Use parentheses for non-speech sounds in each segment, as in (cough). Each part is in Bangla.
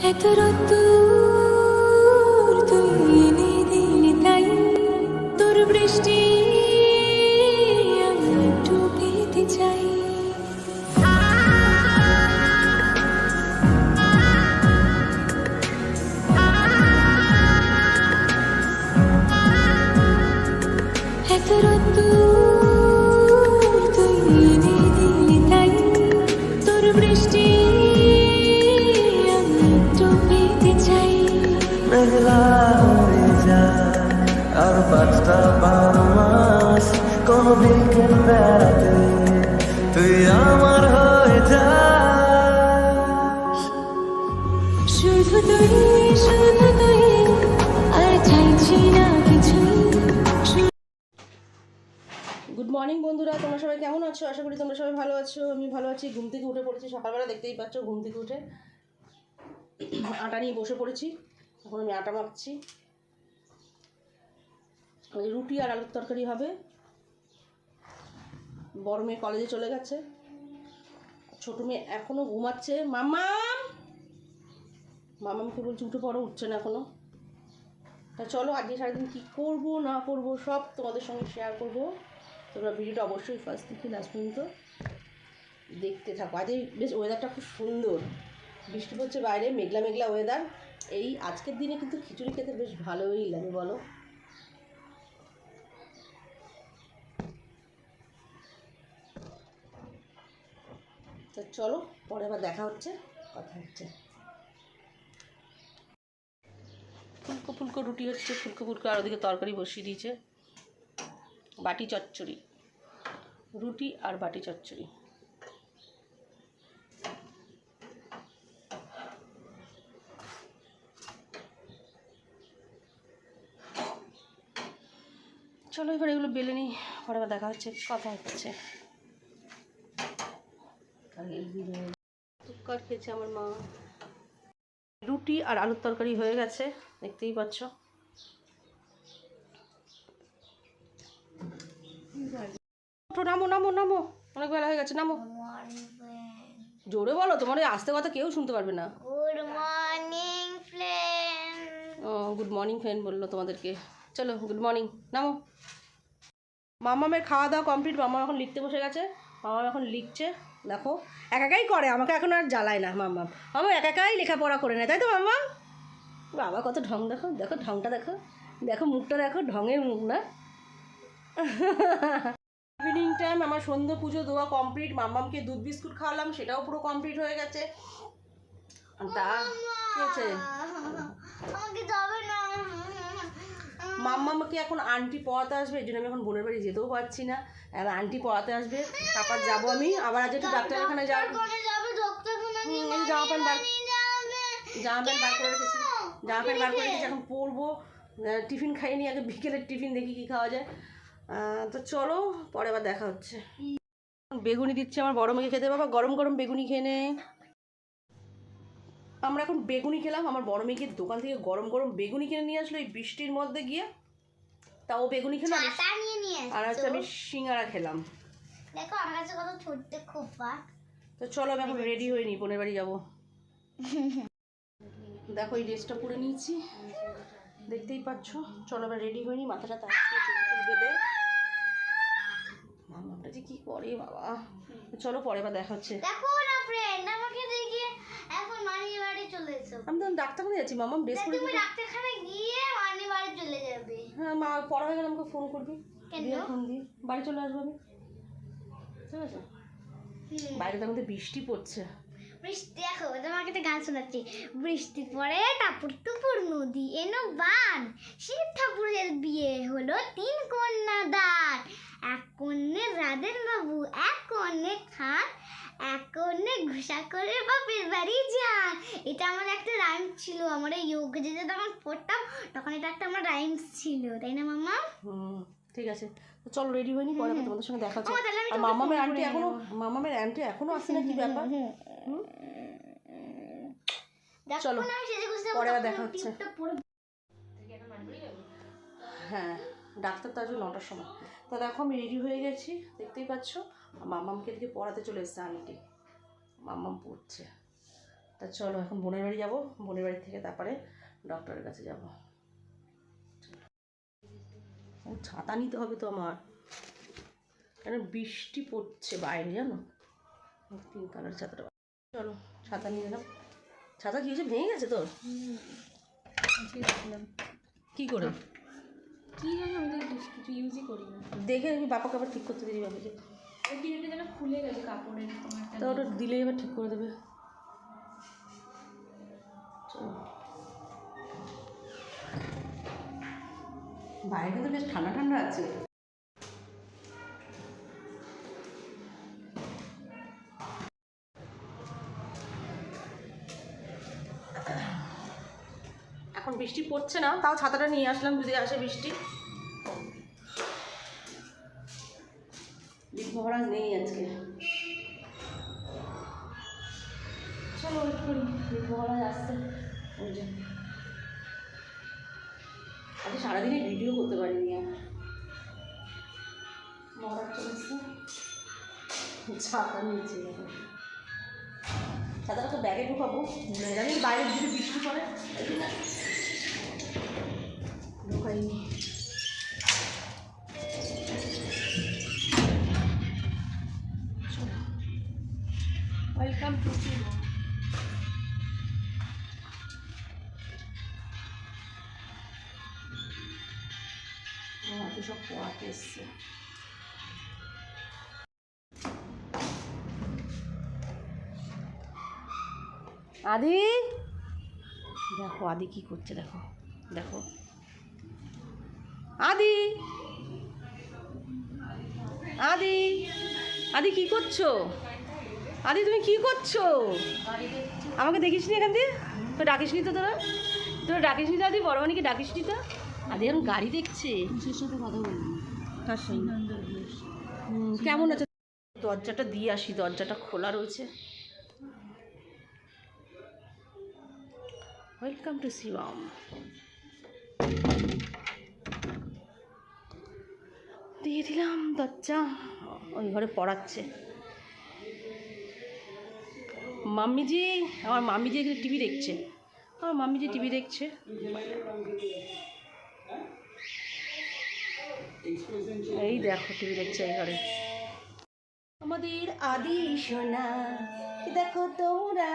এত রোদ্দুর তুই এনে দিলি তাই তোর বৃষ্টি আমি একটু পেতে চাই। এত রোদ্দুর পাঁচটা বারো মাস কোন বিকেল বেড়াতে তুই আমার হয়ে শুধু তুই শুধু তুই আর চাইছি না কিছুই গুড মর্নিং বন্ধুরা তোমরা সবাই কেমন আছো? আশা করি তোমরা সবাই ভালো আছো। আমি ভালো আছি ঘুম থেকে উঠে পড়েছি। সকালবেলা দেখতেই পাচ্ছ ঘুম থেকে উঠে আটা নিয়ে বসে পড়েছি। এখন আমি আটা মাখছি। ওই রুটি আর আলুর তরকারি হবে। বড় মেয়ে কলেজে চলে গেছে। ছোট মেয়ে এখনও ঘুমাচ্ছে। মাম্মাম! মামামকে বলছি, উঠে পড়ো, উঠছে না এখনও। তা চলো, আজকে সারাদিন কী করব, না করব, সব তোমাদের সঙ্গে শেয়ার করব। তোমরা ভিডিওটা অবশ্যই ফার্স্ট থেকে লাস্ট পর্যন্ত দেখতে থাকো। আজ এই বেশ ওয়েদারটা খুব সুন্দর। বৃষ্টি পড়ছে বাইরে, মেঘলা মেঘলা ওয়েদার এই আজকের দিনে কিন্তু খিচুড়ি খেতে বেশ ভালোই লাগে, বলো। তো চলো, পরে আবার দেখা হচ্ছে, কথা হচ্ছে। ফুলকো ফুলকো রুটি হচ্ছে, ফুলকো ফুলকো আর ওদিকে তরকারি বসিয়ে দিয়েছে। বাটি চচ্চড়ি। রুটি আর বাটি চচ্চড়ি। চলো এবার এগুলো বেলে নিই, পরে দেখা হচ্ছে, কথা হচ্ছে। খেয়েছে আমার মা। রুটি আর আলুর তরকারি হয়ে গেছে দেখতেই পাচ্ছ। নামো নামো নামো। অনেক বেলা হয়ে গেছে নামো। জোরে বলো তোমার ওই আস্তে কথা কেউ শুনতে পারবে না। গুড মর্নিং ফ্রেন্ড ও গুড মর্নিং ফ্রেন্ড বলল তোমাদেরকে। চলো গুড মর্নিং নামো। মামামের খাওয়া দাওয়া কমপ্লিট মামা এখন লিখতে বসে গেছে মামা এখন লিখছে। দেখো, একাকাই করে, আমাকে এখন আর জ্বালায় না মাম্মা মামা। একাকাই লেখাপড়া করে নেয়, তাই তো মাম্মা বাবা কত ঢং, দেখো দেখো, ঢংটা দেখো। দেখো, মুখটা দেখো, ঢঙের মুখ না? ইভিনিং টাইম আমার সন্ধ্যে পুজো দেওয়া কমপ্লিট মাম্মামকে দুধ বিস্কুট খাওয়ালাম, সেটাও পুরো কমপ্লিট হয়ে গেছে। তা, কি না মাম্মাকে এখন আন্টি পড়াতে আসবে এই জন্য আমি এখন বোনের বাড়ি যেতেও পারছি না। এখন আন্টি পড়াতে আসবে তারপর যাব আমি। আবার আজ একটু ডাক্তারখানে যাব। জামা প্যান্ট বার জামা প্যান্ট বার করে রেখেছি। জামা প্যান্ট বার করে রেখেছি এখন পরবো। টিফিন খাইনি আগে বিকেলের টিফিন দেখি কী খাওয়া যায়। তো চলো পরে আবার দেখা হচ্ছে। বেগুনি দিচ্ছে আমার বড় মেয়েকে খেতে। বাবা গরম গরম বেগুনি খেয়ে নে। আমরা এখন বেগুনি খেলাম। আমার বড় মেয়েকে দোকান থেকে গরম গরম বেগুনি কিনে নিয়ে আসলো এই বৃষ্টির মধ্যে গিয়ে। তাও বেগুনি খেলাম আর হচ্ছে আমি সিঙ্গারা খেলাম। দেখো আমার কাছে কত ছোট্ট খোপা তো চলো আমি এখন রেডি হয়ে নি বোনের বাড়ি যাব। (laughs) দেখো এই ড্রেসটা পরে নিয়েছি। দেখতেই পাচ্ছ। চলো এবার রেডি হয়ে নি মাথাটা তার বেঁধে। মামাটা যে কি করে বাবা? চলো পরে এবার দেখা হচ্ছে। দেখো না ফ্রেন্ড আমাকে দেখে এখন মানি বাড়ি চলে এসো আমি তো ডাক্তারখানে যাচ্ছি মামা তুমি গিয়ে মানে বাড়ি চলে যাবে। হ্যাঁ মা পড়া হয়ে গেলে আমাকে ফোন করবি? দিয়ে ফোন বাড়ি চলে আসব আমি। ঠিক আছে। বাইরে তার মধ্যে বৃষ্টি পড়ছে। বৃষ্টি, দেখো তোমাকে একটা গান শোনাচ্ছি। বৃষ্টি পড়ে টাপুর টুপুর নদী, এনো বান। শিব ঠাকুরের বিয়ে হলো তিন কন্যা দান এক কন্যে রাধেন বাবু, এক কন্যে খান, এক কন্যে ঘুষা করে বাপের বাড়ি যান। এটা আমার একটা রাইম ছিল, আমরা যোগ যেতে তখন পড়তাম, তখন এটা একটা আমার রাইমস ছিল, তাই না মামা? ঠিক আছে। চলো রেডি হয়নি পরে তোমাদের সঙ্গে দেখা হচ্ছে। আমি আর মামামের আন্টি এখনও মামামের আন্টি এখনও আসে না কি ব্যাপার? চলো, পরে আবার দেখা হচ্ছে। হ্যাঁ ডাক্তার তো আসবে নটার সময়। তো দেখো আমি রেডি হয়ে গেছি দেখতেই পাচ্ছ। মামামকে দিকে পড়াতে চলে এসছে আন্টি মামাম পড়ছে। তা চলো এখন বোনের বাড়ি যাব। বোনের বাড়ি থেকে তারপরে ডক্টরের কাছে যাব। ছাতা নিতে হবে তো আমার। কেন বৃষ্টি পড়ছে বাইরে জানো? পিঙ্ক কালার ছাতাটা চলো ছাতা নিয়ে নিলাম ছাতা কি হয়েছে? ভেঙে গেছে তোর? কি করে? কি জানো আমি তো কিছু ইউজই করি না দেখে আমি বাপাকে আবার ঠিক করতে দিই ভাবছি ওই যেন খুলে গেছে কাপড়ের তা ওটা দিলে এবার ঠিক করে দেবে। চলো। বাইরে কিন্তু বেশ ঠান্ডা ঠান্ডা আছে। এখন বৃষ্টি পড়ছে না তাও ছাতাটা নিয়ে আসলাম যদি আসে বৃষ্টি। মহারাজ নেই আজকে। চলো ওয়েট করি মহারাজ আসছে ওই যে। আজকে সারাদিনে ভিডিও করতে পারিনি আর। ছাতাটা তো ব্যাগে ঢুকাবো। জানি বাইরে যদি বৃষ্টি পড়ে ঢুকাইনি। ওয়েলকাম টু পোয়াতে আদি? দেখো, আদি কি করছে, দেখো দেখো। আদি? আদি? আদি কি করছ? আদি, তুমি কি করছ? আমাকে দেখিস নি এখান দিয়ে? তো ডাকিস নি তো তোরা? তোরা ডাকিস নি তো আদি? বড় মানিকে ডাকিস নি তো? আদি এখন গাড়ি দেখছে? কিসের সাথে কথা বলব কার সঙ্গে। কেমন আছে? দরজাটা দিয়ে আসি দরজাটা খোলা রয়েছে। ওয়েলকাম টু শিবম দিয়ে দিলাম দরজা ওই ঘরে পড়াচ্ছে। মাম্মিজি আমার মাম্মিজি এখানে টিভি দেখছে। আমার মাম্মিজি টিভি দেখছে। এই দেখো টিভি দেখছে এই ঘরে। আমাদের আদি সোনা দেখো তোমরা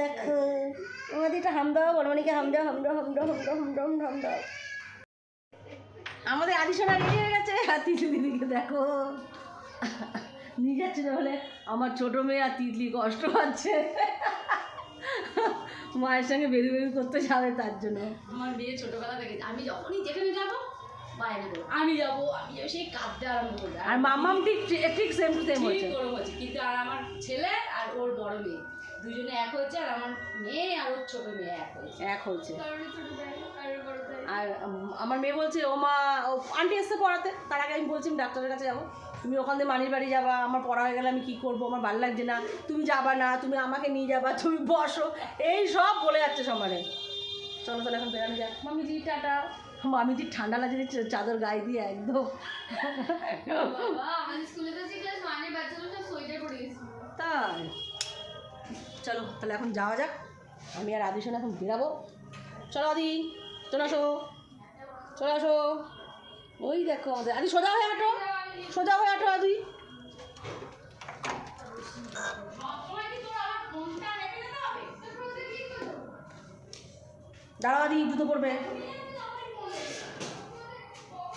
দেখো। আমাদের এটা হাম দাও বলমানিকে হাম দাও হাম দাও হাম দাও হাম দাও হাম দাও হাম দাও আমাদের আদি সোনা রেডি হয়ে গেছে। আর তিতলি দিদিকে দেখো। নিয়ে যাচ্ছে না হলে আমার ছোটো মেয়ে আর তিতলি কষ্ট পাচ্ছে। মায়ের সঙ্গে বেরু বেরু করতে যাবে তার জন্য। আমার বিয়ে ছোটবেলা থেকে আমি যখনই যেখানে যাব করব আমি যাব আমি যাব সেই কাঁদতে আরম্ভ করবে আর মামাম ঠিক ঠিক সেম টু সেম হচ্ছে করে হচ্ছে কিন্তু আর আমার ছেলে আর ওর বড় মেয়ে দুজনে এক হয়েছে আর আমার মেয়ে আর ওর ছোট মেয়ে এক হয়েছে। এক হচ্ছে দেয় দেয় আর আমার মেয়ে বলছে ও মা ও আন্টি এসছে পড়াতে তার আগে আমি বলছি ডাক্তারের কাছে যাব। তুমি ওখান থেকে মানির বাড়ি যাবা আমার পড়া হয়ে গেলে আমি কী করব? আমার ভালো লাগছে না। তুমি যাবা না তুমি আমাকে নিয়ে যাবা তুমি বসো। এই সব বলে যাচ্ছে সমানে। চলো তাহলে এখন বেরানো যাক। মামিজি টাটা। মামিজি ঠান্ডা লাগছে চাদর গায়ে দিয়ে একদম। তাই। চলো তাহলে এখন যাওয়া যাক। আমি আর আদি এখন বেরাবো। চলো আদি চলে আসো। চলে আসো। ওই দেখো আমাদের। আদি সোজা হয়ে হাঁটো সোজা হয়ে হাঁটো আদি। দাঁড়াও আদি জুতো পড়বে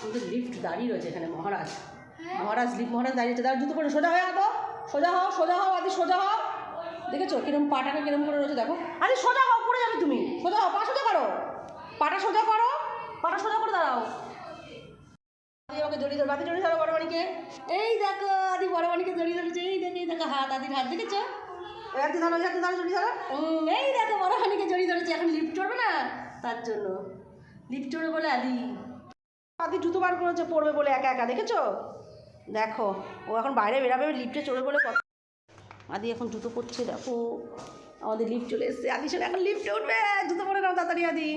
আমাদের লিফট দাঁড়িয়ে রয়েছে এখানে মহারাজ। মহারাজ লিফট মহারাজ দাঁড়িয়ে আছে দাঁড়া জুতো পড়ে সোজা হয়ে হাঁটো। সোজা হও সোজা হও আদি সোজা হও। দেখেছ কিরম পাটাকে কিরম করে রয়েছে দেখো। আরে সোজা হও পড়ে যাবে তুমি। সোজা হও পা সোজা করো। পাটা সোজা করো। পাটা সোজা করে দাঁড়াও। আদি আমাকে জড়িয়ে ধরো আদি জড়িয়ে ধরো বড় মানিকে এই দেখো আদি বড় মানিকে জড়িয়ে ধরেছে। এই দেখো এই দেখো হাত আদির হাত দেখেছ? এই ধরো ধরো জড়িয়ে ধরো। এই দেখো বড় মানিকে জড়িয়ে ধরেছে। এখন লিফট চড়বে না? তার জন্য। লিফট চড়বে বলে আদি। আদি জুতো বার করেছে পড়বে বলে একা একা, দেখেছ? দেখো, ও এখন বাইরে বেরাবে, লিফটে চড়বে বলে আদি এখন জুতো পরছে, দেখো। আমাদের লিফট চলে এসছে। আদি সেটা এখন লিফটে উঠবে। জুতো পরে নাও তাড়াতাড়ি, আদি।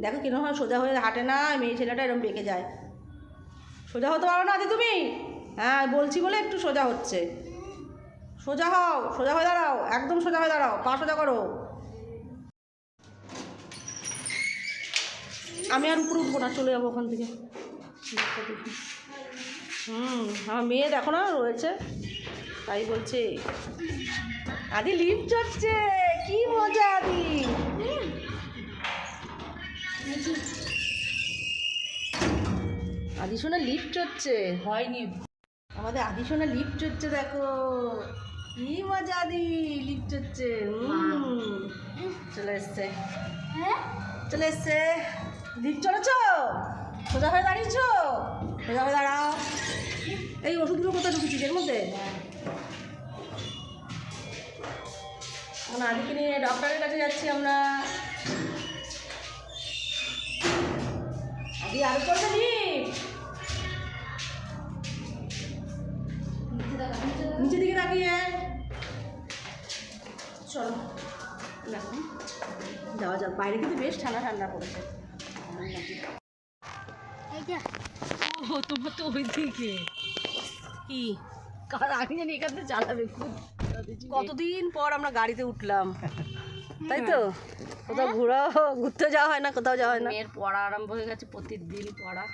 দেখো কীরকম সোজা হয়ে হাঁটে না মেয়ে ছেলেটা এরকম বেঁকে যায়। সোজা হতে পারো না, আদি তুমি? হ্যাঁ বলছি বলে একটু সোজা হচ্ছে। সোজা হও, সোজা হয়ে দাঁড়াও, একদম সোজা হয়ে দাঁড়াও, পা সোজা করো। আমি আর উপরে উঠবো না চলে যাব ওখান থেকে। দেখি। হুম আমার মেয়ে দেখো না রয়েছে তাই বলছে। আদি লিফট চড়ছে কি মজা আদি। আদি সোনা লিফট চড়ছে। হয়নি। আমাদের আদি সোনা লিফট চড়ছে দেখো। কি মজা আদি লিফট চড়ছে। হুম। চলে এসছে। চলে এসছে। লিফট চড়েছ সোজা হয়ে দাঁড়িয়েছো? সোজা হয়ে দাঁড়াও। এই ওষুধগুলো কোথায় ঢুকেছিস এর মধ্যে? আদিকে নিয়ে ডক্টরের কাছে যাচ্ছি আমরা। আদি, আরও চলছে লিফট নিচে দিকে তাকিয়ে। চলো। যাওয়া যাক, বাইরে কিন্তু বেশ ঠান্ডা ঠান্ডা পড়েছে। ও তোমার তো ওই দিকে। কি? কার? আমি জানি এখান চালাবে খুব। কতদিন পর আমরা গাড়িতে উঠলাম। তাই তো? কোথাও ঘোরা ঘুরতে যাওয়া হয় না কোথাও যাওয়া হয় না। মেয়ের পড়া আরম্ভ হয়ে গেছে প্রতিদিন পড়া।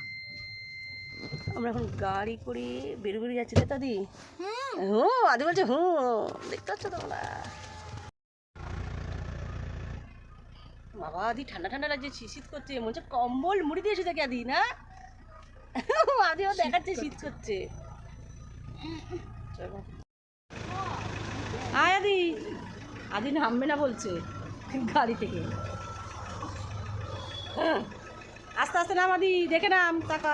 আমরা এখন গাড়ি করে বেরো যাচ্ছি তাই দাদি। হুম। আদি বলছে হুম দেখতে পাচ্ছ তোমরা? বাবা, আদি ঠান্ডা ঠান্ডা লাগছে, শীত শীত করছে। মনে হচ্ছে কম্বল মুড়ি দিয়েছে দেখে আদি, না? আদিও দেখাচ্ছে, শীত করছে। আয় আদি। আদি নামবে না বলছে, গাড়ি থেকে। আস্তে আস্তে নাম আদি, দেখে নাম, টাকা।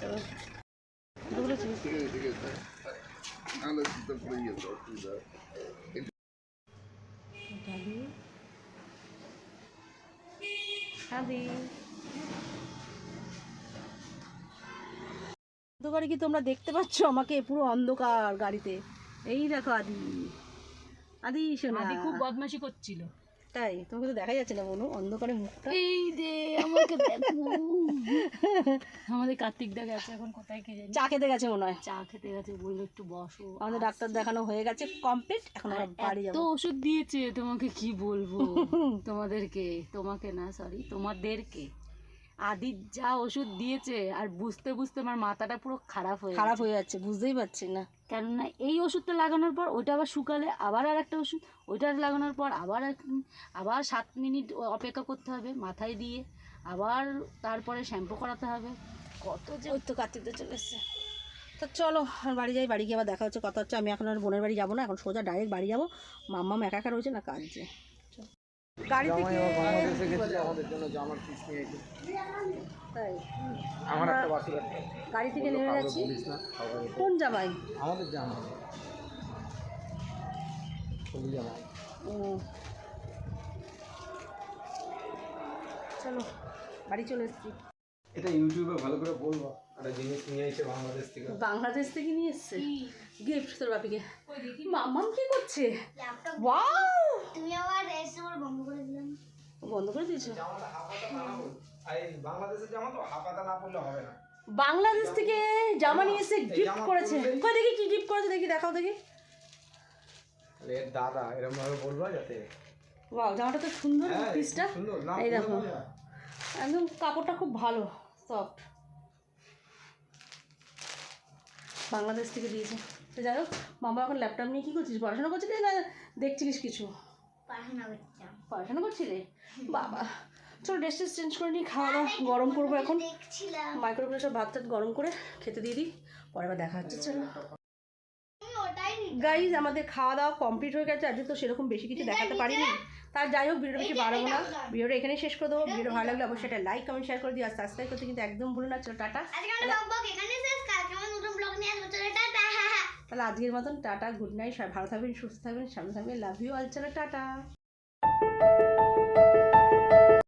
চলো। দৌড়েছিস Daddy? Daddy? অন্ধকারে কি তোমরা দেখতে পাচ্ছ আমাকে? পুরো অন্ধকার গাড়িতে। এই দেখো আদি। আদি শোনা। আদি খুব বদমাশি করছিল। তাই? তোমাকে তো দেখা যাচ্ছে না বলো অন্ধকারে মুখটা। এই যে আমাকে দেখো আমাদের কার্তিক দা গেছে এখন কোথায় কে জানি। চা খেতে গেছে মনে হয়। চা খেতে গেছে বলল একটু বসো। আমাদের ডাক্তার দেখানো হয়ে গেছে কমপ্লিট এখন আমরা বাড়ি তো যাব। ওষুধ দিয়েছে তোমাকে কি বলব? তোমাদেরকে তোমাকে না সরি তোমাদেরকে। আদির যা ওষুধ দিয়েছে আর বুঝতে বুঝতে আমার মাথাটা পুরো খারাপ হয়ে খারাপ হয়ে যাচ্ছে বুঝতেই পারছি না। কেননা এই ওষুধটা লাগানোর পর ওইটা আবার শুকালে আবার আর একটা ওষুধ ওইটা লাগানোর পর আবার আবার সাত মিনিট অপেক্ষা করতে হবে মাথায় দিয়ে আবার তারপরে শ্যাম্পু করাতে হবে। কত যে ওই তো কার্তিকদের চলে এসছে। তো চলো আর বাড়ি যাই বাড়ি গিয়ে আবার দেখা হচ্ছে কথা হচ্ছে আমি এখন আর বোনের বাড়ি যাব না এখন সোজা ডাইরেক্ট বাড়ি যাব। মাম্মাম একা একা রয়েছে না কাজে? গাড়ি থেকে বাংলাদেশে গেছিল আমাদের জন্য জামার পিস নিয়েছে তাই। আমার একটা বাসুর একটা গাড়ি থেকে নেমে যাচ্ছি। কোন জামাই? আমাদের চলো বাড়ি চলে এসেছি। এটা ইউটিউবে ভালো করে বলব একটা জিনিস নিয়ে এসে বাংলাদেশ থেকে। বাংলাদেশ থেকে নিয়ে এসছে? গিফট তোর বাপিকে। মাম্মাম কি করছে? ল্যাপটপ। ওয়াও! তুমি আবার এসে আমার বন্ধ করে দিলাম বন্ধ করে দিয়েছ? বাংলাদেশের জামা তো হাফাতা না পড়লে হবে না। বাংলাদেশ থেকে জামা নিয়ে এসে গিফট করেছে। কই দেখি কি গিফট করেছে দেখি দেখাও দেখি। এর দাদা এরকম ভাবে বলব যাতে। ওয়াও জামাটা তো সুন্দর হ্যাঁ, পিসটা এই দেখো। একদম কাপড়টা খুব ভালো সফট বাংলাদেশ থেকে দিয়েছে। তো যাই হোক মামা এখন ল্যাপটপ নিয়ে কী করছিস? পড়াশোনা করছিস না? দেখছিলিস কিছু? পড়াশোনা করছিলে? বাবা চলো ড্রেস ট্রেস চেঞ্জ করে নিই খাওয়া দাওয়া গরম করব এখন। দেখছিলাম। সব ভাত টাত গরম করে খেতে দিয়ে দিই পরে আবার দেখা হচ্ছে চলো। গাইজ আমাদের খাওয়া দাওয়া কমপ্লিট হয়ে গেছে আজকে তো সেরকম বেশি কিছু দেখাতে পারিনি। তার যাই হোক ভিডিওটা বেশি বাড়াবো না। ভিডিওটা এখানেই শেষ করে দেবো। ভিডিও ভালো লাগলে অবশ্যই একটা লাইক কমেন্ট শেয়ার করে দিও। আর সাবস্ক্রাইব করতে কিন্তু একদম ভুলো না। চলো টাটা। তাহলে আজকের মতন, টাটা গুড নাইট ভালো থাকবেন, সুস্থ থাকবেন সামনে থাকবেন লাভ ইউ অল চলো, টাটা।